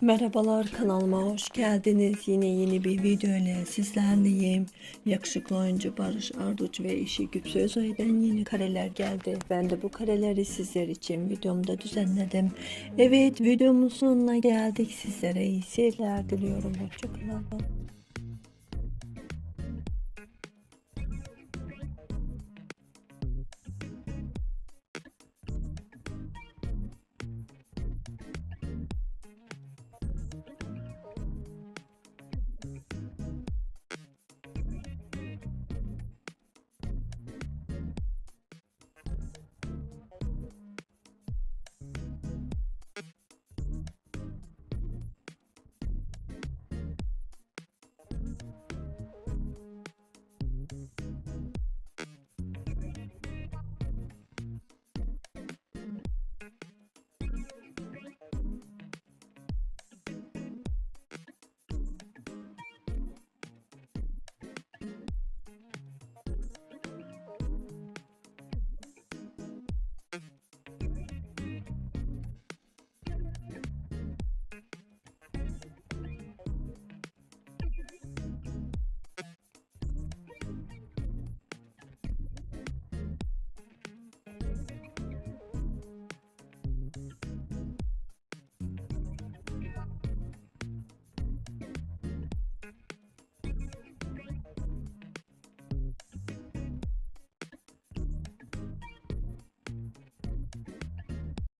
Merhabalar kanalıma hoş geldiniz. Yine yeni bir video ile sizlerleyim. Yakışıklı oyuncu Barış Arduç ve eşi Güpse Özay'dan yeni kareler geldi. Ben de bu kareleri sizler için videomda düzenledim. Evet videomuzun sonuna geldik. Sizlere iyi seyirler diliyorum. Hoşçakalın.